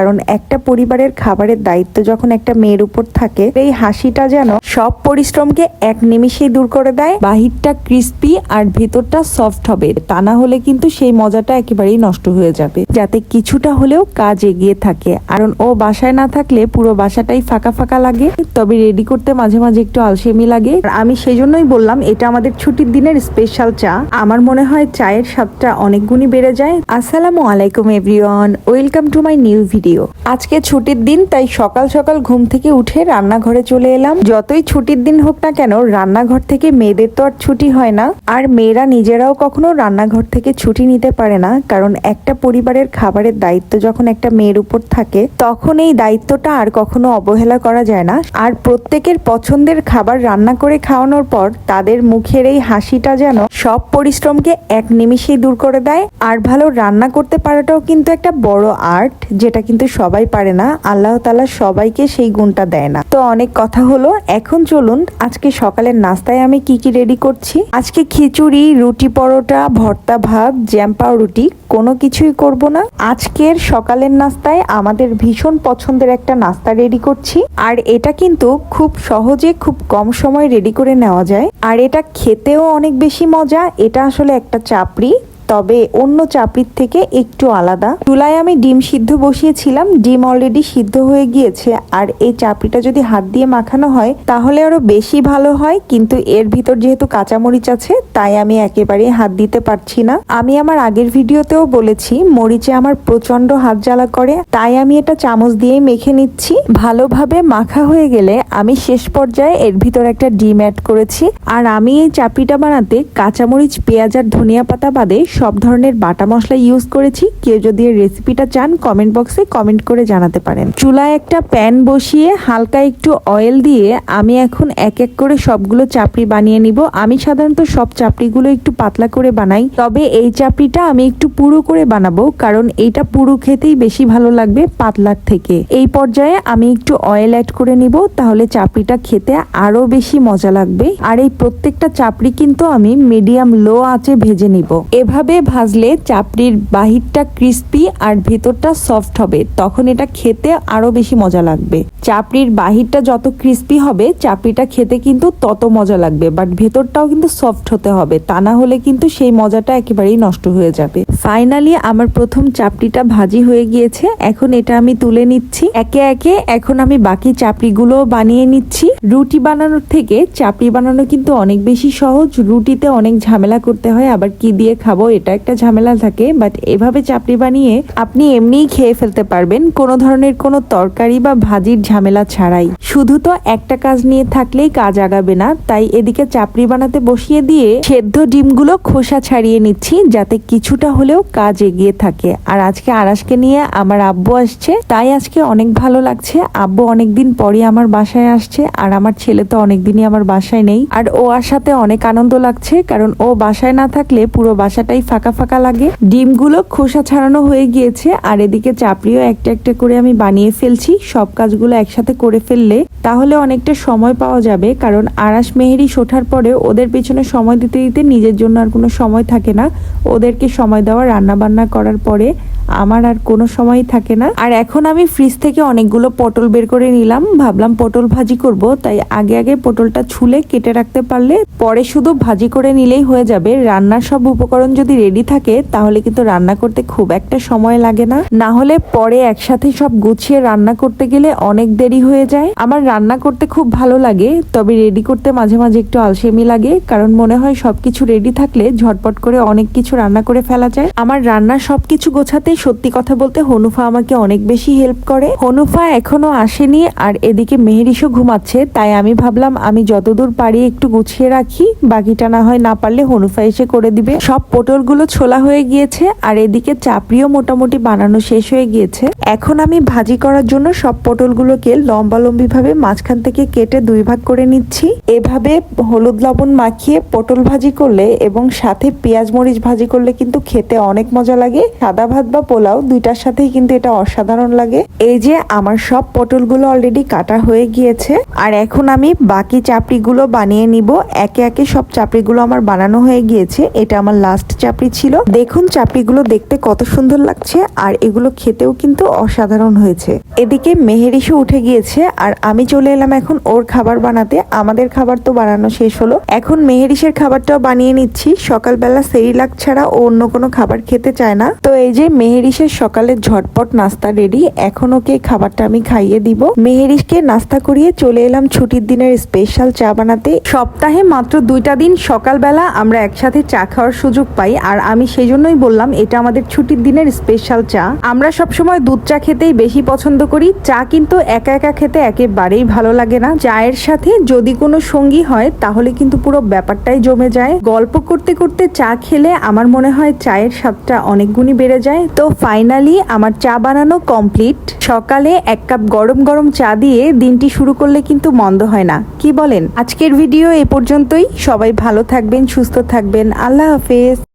কারণ একটা পরিবারের খাবারের দায়িত্ব যখন একটা মেয়ের উপর থাকে এই হাসিটা যেন সব পরিশ্রমকে এক নিমিষেই দূর করে দেয়। বাহিরটা ক্রিস্পি আর ভেতরটা সফট হবে। তা না হলে কিন্তু সেই মজাটা একেবারেই নষ্ট হয়ে যাবে। যাতে কিছুটা হলেও কাজ এগিয়ে থাকে। কারণ ও বাসায় না থাকলে পুরো বাসাটাই ফাঁকা ফাঁকা লাগে। তবে রেডি করতে মাঝে মাঝে একটু আলসেমি লাগে। আমি সেই জন্যই বললাম, এটা আমাদের ছুটির দিনের স্পেশাল চা। আমার মনে হয় চায়ের স্বাদটা অনেক গুণই বেড়ে যায়। আসসালামু আলাইকুম everyone welcome to my new video আজকে ছুটির দিন, তাই সকাল সকাল ঘুম থেকে উঠে রান্নাঘরে চলে এলাম। যতই ছুটির দিন হোক না কেন, রান্নাঘর থেকে মেয়েদের তো আর ছুটি হয় না। আর মেয়েরা নিজেরাও কখনো রান্নাঘর থেকে ছুটি নিতে পারে না, কারণ একটা পরিবারের খাবারের দায়িত্ব যখন একটা মেয়ের উপর থাকে, তখন এই দায়িত্বটা আর কখনো অবহেলা করা যায় না। আর প্রত্যেকের পছন্দের খাবার রান্না করে খাওয়ানোর পর, তাদের মুখের এই হাসিটা যেন সব পরিশ্রমকে এক নিমিষেই দূর করে দেয়। আর ভালো রান্না করতে পারাটাও কিন্তু একটা বড় আর্ট, যেটা কিন্তু সবাই পারে না, আল্লাহ তালা সবাইকে সেই গুণটা দেয় না। তো অনেক কথা হলো, এখন চলুন আজকে সকালের নাস্তায় আমি কি কি রেডি করছি। আজকে খিচুড়ি, রুটি পরোটা, ভর্তা ভাত, জ্যাম পাউরুটি, কোনো কিছুই করব না। আজকের সকালের নাস্তায় আমাদের ভীষণ পছন্দের একটা নাস্তা রেডি করছি। আর এটা কিন্তু খুব সহজে খুব কম সময় রেডি করে নেওয়া যায়। আর এটা খেতেও অনেক বেশি মজা, এটা আসলে একটা চাপড়ি। তবে অন্য চাপড়ির থেকে একটু আলাদা। চুলায় আমি ডিম সিদ্ধ বসিয়েছিলাম, ডিম অলরেডি সিদ্ধ হয়ে গিয়েছে। আর এই চাপড়িটা যদি হাত দিয়ে মাখানো হয়, তাহলে আরও বেশি ভালো হয়। কিন্তু এর ভিতর যেহেতু কাঁচামরিচ আছে, তাই আমি একেবারেই হাত দিতে পারছি না। আমি আমার আগের ভিডিওতেও বলেছি, মরিচে আমার প্রচণ্ড হাত জ্বালা করে। তাই আমি এটা চামচ দিয়েই মেখে নিচ্ছি। ভালোভাবে মাখা হয়ে গেলে আমি শেষ পর্যায়ে এর ভিতর একটা ডিম অ্যাড করেছি। আর আমি এই চাপড়িটা বানাতে কাঁচামরিচ, পেঁয়াজ আর ধনিয়া পাতা বাদে সব ধরনের বাটা মশলা ইউজ করেছি। কেউ যদি এর রেসিপিটা চান কমেন্ট বক্সে কমেন্ট করে জানাতে পারেন। চুলায় একটা প্যান বসিয়ে হালকা একটু অয়েল দিয়ে আমি এখন এক এক করে সবগুলো চাপড়ি বানিয়ে নিব। আমি সাধারণত সব চাপড়িগুলো একটু পাতলা করে বানাই। তবে এই চাপড়িটা আমি একটু পুরো করে বানাবো, কারণ এইটা পুরো খেতেই বেশি ভালো লাগবে পাতলার থেকে। এই পর্যায়ে আমি একটু অয়েল অ্যাড করে নিব, তাহলে চাপড়িটা খেতে আরও বেশি মজা লাগবে। আর এই প্রত্যেকটা চাপড়ি কিন্তু আমি মিডিয়াম লো আঁচে ভেজে নিব। এভাবে ভাজলে চাপড়ির বাহিরটা ক্রিস্পি আর ভেতরটা সফট হবে। তখন এটা খেতে আরও বেশি মজা লাগবে। চাপড়ির বাহিরটা যত ক্রিস্পি হবে, চাপড়িটা খেতে কিন্তু তত মজা লাগবে। বাট ভেতরটাও কিন্তু সফট হতে হবে। তা না হলে কিন্তু সেই মজাটা একেবারেই নষ্ট হয়ে যাবে। ফাইনালি আমার প্রথম চাপড়িটা ভাজি হয়ে গিয়েছে। এখন এটা আমি তুলে নিচ্ছি। একে একে এখন আমি বাকি চাপড়িগুলো বানিয়ে নিচ্ছি। রুটি বানানোর থেকে চাপড়ি বানানো কিন্তু অনেক বেশি সহজ। রুটিতে অনেক ঝামেলা করতে হয়। আবার কি দিয়ে খাব এটা একটা ঝামেলা থাকে। বাট এভাবে চাপড়ি বানিয়ে আপনি এমনিই খেয়ে ফেলতে পারবেন। কোনো ধরনের কোনো তরকারি বা ভাজির ঝামেলা ছাড়াই। শুধু তো একটা কাজ নিয়ে থাকলেই কাজ আগাবে না। তাই এদিকে চাপড়ি বানাতে বসিয়ে দিয়ে সেদ্ধ ডিমগুলো খোসা ছাড়িয়ে নিচ্ছি। যাতে কিছুটা হলেও কাজ এগিয়ে থাকে। আর আজকে আরাসকে নিয়ে আমার আব্বু আসছে, তাই আজকে অনেক ভালো লাগছে। আব্বু অনেকদিন পরে আমার বাসায় আসছে, আর আমার ছেলে তো অনেকদিনই আমার বাসায় নেই। আর ও আসাতে অনেক আনন্দ লাগছে, কারণ ও বাসায় না থাকলে পুরো বাসাটাই ফাঁকা ফাঁকা লাগে। ডিমগুলো খোসা ছাড়ানো হয়ে গিয়েছে, আর এদিকে চাপড়িও একটা একটা করে আমি বানিয়ে ফেলছি। সব কাজগুলো একসাথে করে ফেললে তাহলে অনেকটা সময় পাওয়া যাবে, কারণ আরাস মেহেরি ওঠার পরে ওদের পেছনে সময় দিতে দিতে নিজের জন্য আর কোনো সময় থাকে না। ওদেরকে সময় দেওয়া রান্না বান্না করার পরে আমার আর কোনো সময়ই থাকে না। আর এখন আমি ফ্রিজ থেকে অনেকগুলো পটল বের করে নিলাম। ভাবলাম পটল ভাজি করব, তাই আগে আগে পটলটা ছুলে কেটে রাখতে পারলে পরে শুধু ভাজি করে নিলেই হয়ে যাবে। রান্নার সব উপকরণ যদি রেডি থাকে, তাহলে কিন্তু রান্না করতে খুব একটা সময় লাগে না। না হলে পরে একসাথে সব গুছিয়ে রান্না করতে গেলে অনেক দেরি হয়ে যায়। আমার রান্না করতে খুব ভালো লাগে, তবে রেডি করতে মাঝে মাঝে একটু আলসেমি লাগে, কারণ মনে হয় সবকিছু রেডি থাকলে ঝটপট করে অনেক কিছু রান্না করে ফেলা যায়। আমার রান্নার সবকিছু গোছাতে সত্যি কথা বলতে হনুফা আমাকে অনেক বেশি হেল্প করে। হনুফা এখনও আসেনি আর এদিকে মেহেরিসও ঘুমাচ্ছে, তাই আমি ভাবলাম আমি যতদূর পারি একটু গুছিয়ে রাখি, বাকিটা না হয় না পারলে হনুফা এসে করে দিবে। সব পটলগুলো ছোলা হয়ে গিয়েছে আর এদিকে চাপড়িও মোটামুটি বানানো শেষ হয়ে গিয়েছে। এখন আমি ভাজি করার জন্য সব পটলগুলোকে লম্বালম্বি ভাবে মাঝখান থেকে কেটে দুই ভাগ করে নিচ্ছি। এভাবে হলুদ লবণ মাখিয়ে পটল ভাজি করলে এবং সাথে পেঁয়াজ মরিচ ভাজি করলে কিন্তু খেতে অনেক মজা লাগে। সাদা ভাত বা পোলাও দুইটার সাথেই কিন্তু এটা অসাধারণ লাগে। এই যে আমার সব পটলগুলো অলরেডি কাটা হয়ে গিয়েছে, আর এখন আমি বাকি চাপড়িগুলো বানিয়ে নিব। একে একে সব চাপড়িগুলো আমার বানানো হয়ে গিয়েছে, এটা আমার লাস্ট চাপড়ি ছিল। দেখুন চাপড়িগুলো দেখতে কত সুন্দর লাগছে, আর এগুলো খেতেও কিন্তু অসাধারণ হয়েছে। এদিকে মেহেরিসও উঠে গিয়েছে, আর আমি চলে এলাম এখন ওর খাবার বানাতে। আমাদের খাবার তো বানানো শেষ হলো। এখন মেহেরিসের খাবারটাও বানিয়ে নিচ্ছি। সকালবেলা সেরিলাক ছাড়া ও অন্য কোনো খাবার খেতে চায় না। তো এই যে মেহেরিসের সকালের ঝটপট নাস্তা রেডি এখন ওকে খাবারটা আমি খাইয়ে দিব? মেহেরিসকে নাস্তা করিয়ে চলে এলাম ছুটির দিনের স্পেশাল চা বানাতে। সপ্তাহে মাত্র দুইটা দিন সকালবেলা আমরা একসাথে চা খাওয়ার সুযোগ পাই, আর আমি সেই জন্যই বললাম এটা আমাদের ছুটির দিনের স্পেশাল চা। আমরা সবসময় দুধ চা খেতেই বেশি পছন্দ করি। চা কিন্তু একা একা খেতে একেবারেই ভালো লাগে না। চায়ের সাথে যদি কোনো সঙ্গী হয়, তাহলে কিন্তু পুরো ব্যাপারটাই জমে যায়। গল্প করতে করতে চা খেলে আমার মনে হয় চায়ের স্বাদটা অনেক গুণই বেড়ে যায়। ফাইনালি আমার চা বানানো কমপ্লিট সকালে এক কাপ গরম গরম চা দিয়ে দিনটি শুরু করলে কিন্তু মন্দ হয় না। কি বলেন? আজকের ভিডিও এ পর্যন্তই। সবাই ভালো থাকবেন, সুস্থ থাকবেন। আল্লাহ হাফেজ।